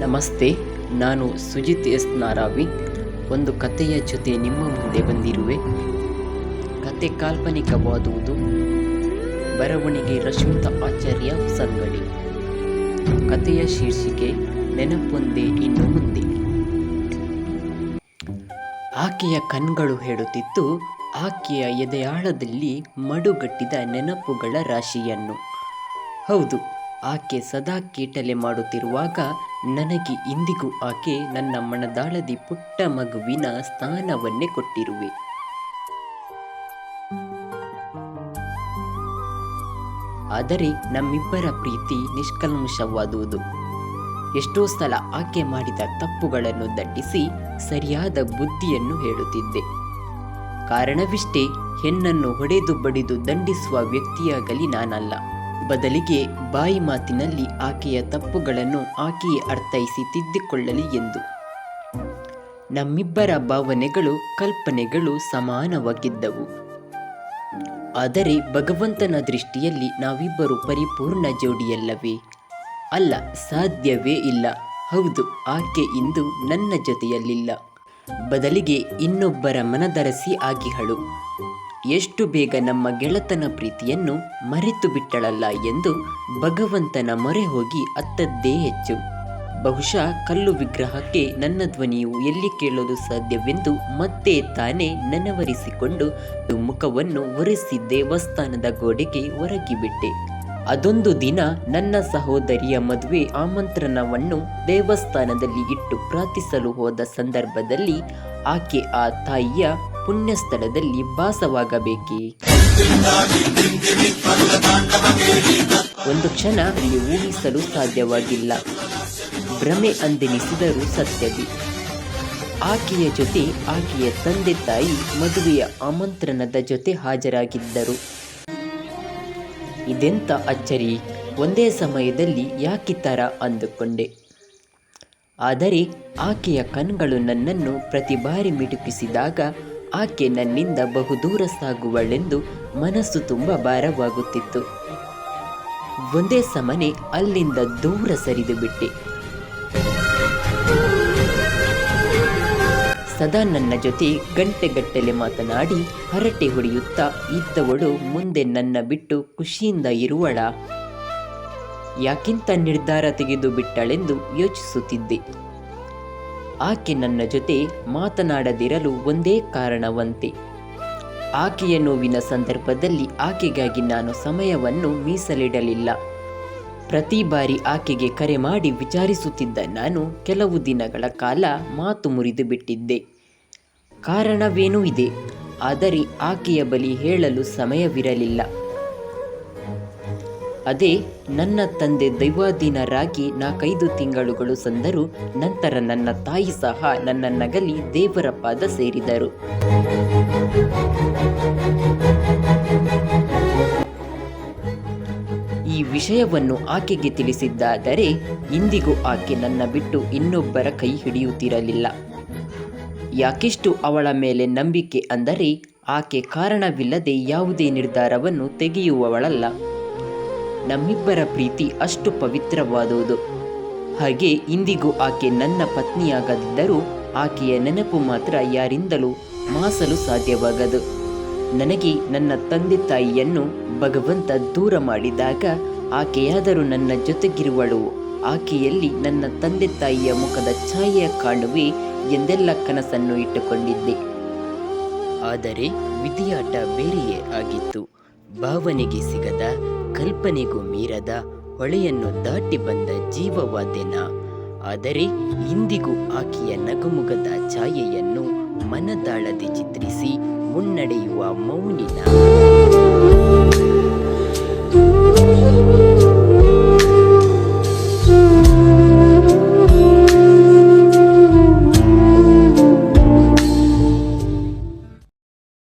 ನಮಸ್ತೆ, ನಾನು ಸುಜಿತ್ ಎಸ್. ನಾರಾವಿ. ಒಂದು ಕಥೆಯ ಜೊತೆ ನಿಮ್ಮ ಮುಂದೆ ಬಂದಿರುವೆ. ಕತೆ ಕಾಲ್ಪನಿಕವಾದುವುದು ಬರವಣಿಗೆ ರಶ್ಮಿತ ಆಚಾರ್ಯ ಸಂಗಡಿ. ಕಥೆಯ ಶೀರ್ಷಿಕೆ, ನೆನಪೊಂದೇ ಇನ್ನು ಮುಂದೆ. ಆಕೆಯ ಕಣ್ಗಳು ಹೇಳುತ್ತಿತ್ತು, ಆಕೆಯ ಎದೆಯಾಳದಲ್ಲಿ ಮಡುಗಟ್ಟಿದ ನೆನಪುಗಳ ರಾಶಿಯನ್ನು. ಹೌದು ಆಕೆ ಸದಾ ಕೀಟಲೆ ಮಾಡುತ್ತಿರುವಾಗ ನನಗೆ ಇಂದಿಗೂ ಆಕೆ ನನ್ನ ಮನದಾಳದಿ ಪುಟ್ಟ ಮಗುವಿನ ಸ್ಥಾನವನ್ನೇ ಕೊಟ್ಟಿರುವೆ. ಆದರೆ ನಮ್ಮಿಬ್ಬರ ಪ್ರೀತಿ ನಿಷ್ಕಲ್ಮುಷವಾದುವುದು ಎಷ್ಟೋ ಸಲ ಆಕೆ ಮಾಡಿದ ತಪ್ಪುಗಳನ್ನು ದಟ್ಟಿಸಿ ಸರಿಯಾದ ಬುದ್ಧಿಯನ್ನು ಹೇಳುತ್ತಿದ್ದೆ. ಕಾರಣವಿಷ್ಟೇ, ಹೆಣ್ಣನ್ನು ಹೊಡೆದು ಬಡಿದು ದಂಡಿಸುವ ವ್ಯಕ್ತಿಯಾಗಲಿ ನಾನಲ್ಲ. ಬದಲಿಗೆ ಬಾಯಿ ಮಾತಿನಲ್ಲಿ ಆಕೆಯ ತಪ್ಪುಗಳನ್ನು ಆಕೆಯೇ ಅರ್ಥೈಸಿ ತಿದ್ದಿಕೊಳ್ಳಲಿ ಎಂದು. ನಮ್ಮಿಬ್ಬರ ಭಾವನೆಗಳು, ಕಲ್ಪನೆಗಳು ಸಮಾನವಾಗಿದ್ದವು. ಆದರೆ ಭಗವಂತನ ದೃಷ್ಟಿಯಲ್ಲಿ ನಾವಿಬ್ಬರು ಪರಿಪೂರ್ಣ ಜೋಡಿಯಲ್ಲವೇ? ಅಲ್ಲ, ಸಾಧ್ಯವೇ ಇಲ್ಲ. ಹೌದು, ಆಕೆ ಇಂದು ನನ್ನ ಜೊತೆಯಲ್ಲಿಲ್ಲ. ಬದಲಿಗೆ ಇನ್ನೊಬ್ಬರ ಮನದರಸಿ ಆಗಿಹಳು. ಎಷ್ಟು ಬೇಗ ನಮ್ಮ ಗೆಳತನ ಪ್ರೀತಿಯನ್ನು ಮರೆತು ಬಿಟ್ಟಳಲ್ಲ ಎಂದು ಭಗವಂತನ ಮೊರೆ ಹೋಗಿ ಅತ್ತದ್ದೇ ಹೆಚ್ಚು. ಬಹುಶಃ ಕಲ್ಲು ವಿಗ್ರಹಕ್ಕೆ ನನ್ನ ಧ್ವನಿಯು ಎಲ್ಲಿ ಕೇಳಲು ಸಾಧ್ಯವೆಂದು ಮತ್ತೆ ತಾನೇ ನೆನವರಿಸಿಕೊಂಡು ಮುಖವನ್ನು ಒರೆಸಿ ದೇವಸ್ಥಾನದ ಗೋಡೆಗೆ ಒರಗಿಬಿಟ್ಟೆ. ಅದೊಂದು ದಿನ ನನ್ನ ಸಹೋದರಿಯ ಮದುವೆ ಆಮಂತ್ರಣವನ್ನು ದೇವಸ್ಥಾನದಲ್ಲಿ ಇಟ್ಟು ಪ್ರಾರ್ಥಿಸಲು ಹೋದ ಸಂದರ್ಭದಲ್ಲಿ ಆಕೆ ಆ ತಾಯಿಯ ಪುಣ್ಯಸ್ಥಳದಲ್ಲಿ ಭಾಸವಾಗಬೇಕೇ ಒಂದು ಕ್ಷಣ ಅಲ್ಲಿ ಊಹಿಸಲು ಸಾಧ್ಯವಾಗಿಲ್ಲ. ಭ್ರಮೆ ಅಂದೆನಿಸಿದರೂ ಸತ್ಯವಿ. ಆಕೆಯ ಜೊತೆ ಆಕೆಯ ತಂದೆ ತಾಯಿ ಮದುವೆಯ ಆಮಂತ್ರಣದ ಜೊತೆ ಹಾಜರಾಗಿದ್ದರು. ಇದೆಂತ ಅಚ್ಚರಿ? ಒಂದೇ ಸಮಯದಲ್ಲಿ ಯಾಕಿತರ ಅಂದುಕೊಂಡೆ? ಆದರೆ ಆಕೆಯ ಕಣ್ಗಳು ನನ್ನನ್ನು ಪ್ರತಿ ಬಾರಿ ಮಿಟುಕಿಸಿದಾಗ ಆಕೆ ನನ್ನಿಂದ ಬಹುದೂರ ಸಾಗುವಳೆಂದು ಮನಸ್ಸು ತುಂಬ ಭಾರವಾಗುತ್ತಿತ್ತು. ಒಂದೇ ಸಮನೆ ಅಲ್ಲಿಂದ ದೂರ ಸರಿದು ಬಿಟ್ಟೆ. ಸದಾ ನನ್ನ ಜೊತೆ ಗಂಟೆಗಟ್ಟಲೆ ಮಾತನಾಡಿ ಹರಟೆ ಹೊಡೆಯುತ್ತಾ ಇದ್ದವಳು ಮುಂದೆ ನನ್ನ ಬಿಟ್ಟು ಖುಷಿಯಿಂದ ಇರುವಳ. ಯಾಕಿಂತ ನಿರ್ಧಾರ ತೆಗೆದು ಬಿಟ್ಟಳೆಂದು ಯೋಚಿಸುತ್ತಿದ್ದೆ. ಆಕೆ ನನ್ನ ಜೊತೆ ಮಾತನಾಡದಿರಲು ಒಂದೇ ಕಾರಣವಂತೆ. ಆಕೆಯ ನೋವಿನ ಸಂದರ್ಭದಲ್ಲಿ ಆಕೆಗಾಗಿ ನಾನು ಸಮಯವನ್ನು ಮೀಸಲಿಡಲಿಲ್ಲ. ಪ್ರತಿ ಬಾರಿ ಆಕೆಗೆ ಕರೆ ಮಾಡಿ ವಿಚಾರಿಸುತ್ತಿದ್ದ ನಾನು ಕೆಲವು ದಿನಗಳ ಕಾಲ ಮಾತು ಮುರಿದು ಬಿಟ್ಟಿದ್ದೆ. ಕಾರಣವೇನೂ ಇದೆ, ಆದರೆ ಆಕೆಯ ಬಳಿ ಹೇಳಲು ಸಮಯವಿರಲಿಲ್ಲ. ಅದೇ ನನ್ನ ತಂದೆ ದೈವಾಧೀನರಾಗಿ ನಾಲ್ಕೈದು ತಿಂಗಳುಗಳು ಸಂದರು, ನಂತರ ನನ್ನ ತಾಯಿ ಸಹ ನನ್ನ ನಗಲಿ ದೇವರ ಪಾದ ಸೇರಿದರು. ಈ ವಿಷಯವನ್ನು ಆಕೆಗೆ ತಿಳಿಸಿದ್ದಾದರೆ, ಇಂದಿಗೂ ಆಕೆ ನನ್ನ ಬಿಟ್ಟು ಇನ್ನೊಬ್ಬರ ಕೈ ಹಿಡಿಯುತ್ತಿರಲಿಲ್ಲ. ಯಾಕೆಷ್ಟು ಅವಳ ಮೇಲೆ ನಂಬಿಕೆ ಅಂದರೆ, ಆಕೆ ಕಾರಣವಿಲ್ಲದೆ ಯಾವುದೇ ನಿರ್ಧಾರವನ್ನು ತೆಗೆಯುವವಳಲ್ಲ. ನಮ್ಮಿಬ್ಬರ ಪ್ರೀತಿ ಅಷ್ಟು ಪವಿತ್ರವಾದುದು. ಹಾಗೆ ಇಂದಿಗೂ ಆಕೆ ನನ್ನ ಪತ್ನಿಯಾಗದಿದ್ದರೂ ಆಕೆಯ ನೆನಪು ಮಾತ್ರ ಯಾರಿಂದಲೂ ಮಾಸಲು ಸಾಧ್ಯವಾಗದು. ನನಗೆ ನನ್ನ ತಂದೆ ತಾಯಿಯನ್ನು ಭಗವಂತ ದೂರ ಮಾಡಿದಾಗ ಆಕೆಯಾದರೂ ನನ್ನ ಜೊತೆಗಿರುವಳು. ಆಕೆಯಲ್ಲಿ ನನ್ನ ತಂದೆ ತಾಯಿಯ ಮುಖದ ಛಾಯೆಯ ಕಾಣುವೆ ಎಂದೆಲ್ಲ ಕನಸನ್ನು ಇಟ್ಟುಕೊಂಡಿದ್ದೆ. ಆದರೆ ವಿಧಿಯಾಟ ಬೇರೆಯೇ ಆಗಿತ್ತು. ಭಾವನೆಗೆ ಸಿಗದ ಕಲ್ಪನೆಗೂ ಮೀರದ ಹೊಳೆಯನ್ನು ದಾಟಿ ಬಂದ ಜೀವವಾದೆನ ಆದರೆ ಇಂದಿಗೂ ಆಕೆಯ ನಗುಮುಗದ ಛಾಯೆಯನ್ನು ಮನದಾಳದೆ ಚಿತ್ರಿಸಿ ಮುನ್ನಡೆಯುವ ಮೌನಿನ.